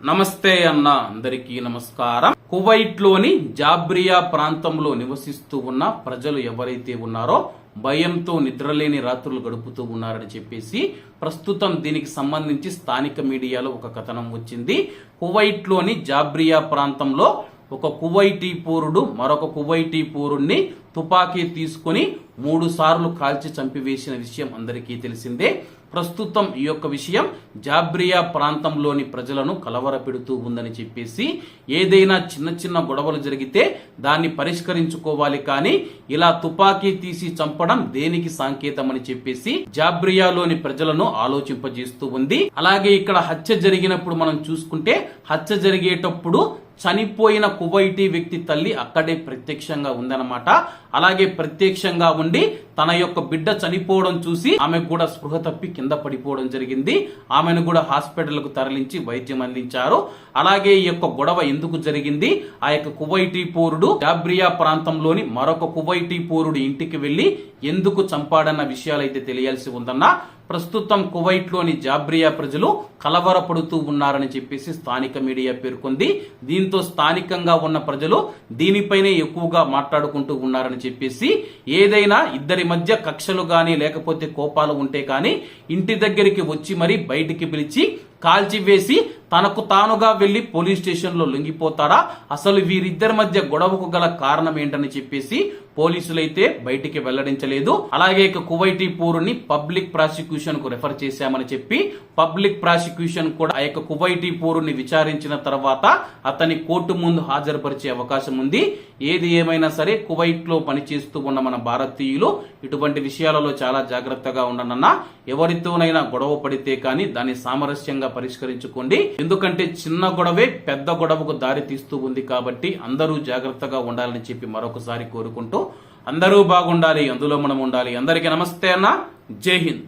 నమస్తే అన్న అందరికీ నమస్కారం. కువైట్లోని జాబ్రియా ప్రాంతంలో నివసిస్తూ ఉన్న ప్రజలు ఎవరైతే ఉన్నారో భయంతో నిద్రలేని రాత్రులు గడుపుతూ ఉన్నారని చెప్పేసి ప్రస్తుతం దీనికి సంబంధించి స్థానిక మీడియాలో ఒక కథనం వచ్చింది. కువైట్లోని జాబ్రియా ప్రాంతంలో ఒక కువైటీ పూరుడు మరొక కువైటీ పూరుణ్ణి తుపాకీ తీసుకుని మూడు సార్లు కాల్చి చంపివేసిన విషయం అందరికీ తెలిసిందే. ప్రస్తుతం ఈ యొక్క విషయం జాబ్రియా ప్రాంతంలోని ప్రజలను కలవరపెడుతూ ఉందని చెప్పేసి ఏదైనా చిన్న చిన్న గొడవలు జరిగితే దాన్ని పరిష్కరించుకోవాలి కానీ ఇలా తుపాకీ తీసి చంపడం దేనికి సంకేతమని చెప్పేసి జాబ్రియాలోని ప్రజలను ఆలోచింపజేస్తూ ఉంది. అలాగే ఇక్కడ హత్య జరిగినప్పుడు మనం చూసుకుంటే హత్య జరిగేటప్పుడు చనిపోయిన కువైటీ వ్యక్తి తల్లి అక్కడే ప్రత్యక్షంగా ఉందన్నమాట. అలాగే ప్రత్యక్షంగా ఉండి తన యొక్క బిడ్డ చనిపోవడం చూసి ఆమెకు కూడా స్పృహ తప్పి కింద పడిపోవడం జరిగింది. ఆమెను కూడా హాస్పిటల్కు తరలించి వైద్యం అందించారు. అలాగే ఈ యొక్క గొడవ ఎందుకు జరిగింది? ఆ యొక్క కువైటీ పోరుడు జాబ్రియా ప్రాంతంలోని మరొక కువైటీ పోరుడు ఇంటికి వెళ్ళి ఎందుకు చంపాడన్న విషయాలైతే తెలియాల్సి ఉందన్న ప్రస్తుతం కువైట్లోని జాబ్రియా ప్రజలు కలవరపడుతూ ఉన్నారని చెప్పేసి స్థానిక మీడియా పేర్కొంది. దీంతో స్థానికంగా ఉన్న ప్రజలు దీనిపైనే ఎక్కువగా మాట్లాడుకుంటూ ఉన్నారని చెప్పేసి ఏదైనా ఇద్దరి మధ్య కక్షలు గాని లేకపోతే కోపాలు ఉంటే కానీ ఇంటి దగ్గరికి వచ్చి మరి బయటికి పిలిచి కాల్చివేసి తనకు తానుగా వెళ్ళి పోలీస్ స్టేషన్లో లొంగిపోతారా అసలు వీరిద్దరి మధ్య గొడవకు గల కారణం ఏంటని చెప్పేసి పోలీసులైతే బయటికి వెల్లడించలేదు. అలాగే ఇక కువైటీ పోరుని పబ్లిక్ ప్రాసిక్యూషన్కు రెఫర్ చేశామని చెప్పి పబ్లిక్ ప్రాసిక్యూషన్ కూడా ఆ యొక్క కువైటీ పోరుని విచారించిన తర్వాత అతని కోర్టు ముందు హాజరుపరిచే అవకాశం ఉంది. ఏది ఏమైనా సరే కువైట్లో పనిచేస్తూ ఉన్న మన భారతీయులు ఇటువంటి విషయాలలో చాలా జాగ్రత్తగా ఉండనన్నా ఎవరితోనైనా గొడవ పడితే కానీ దాన్ని సామరస్యంగా పరిష్కరించుకోండి. ఎందుకంటే చిన్న గొడవే పెద్ద గొడవకు దారి తీస్తూ ఉంది కాబట్టి అందరూ జాగ్రత్తగా ఉండాలని చెప్పి మరొకసారి కోరుకుంటూ అందరూ బాగుండాలి అందులో మనం ఉండాలి. అందరికీ నమస్తే అన్న. జై హింద్.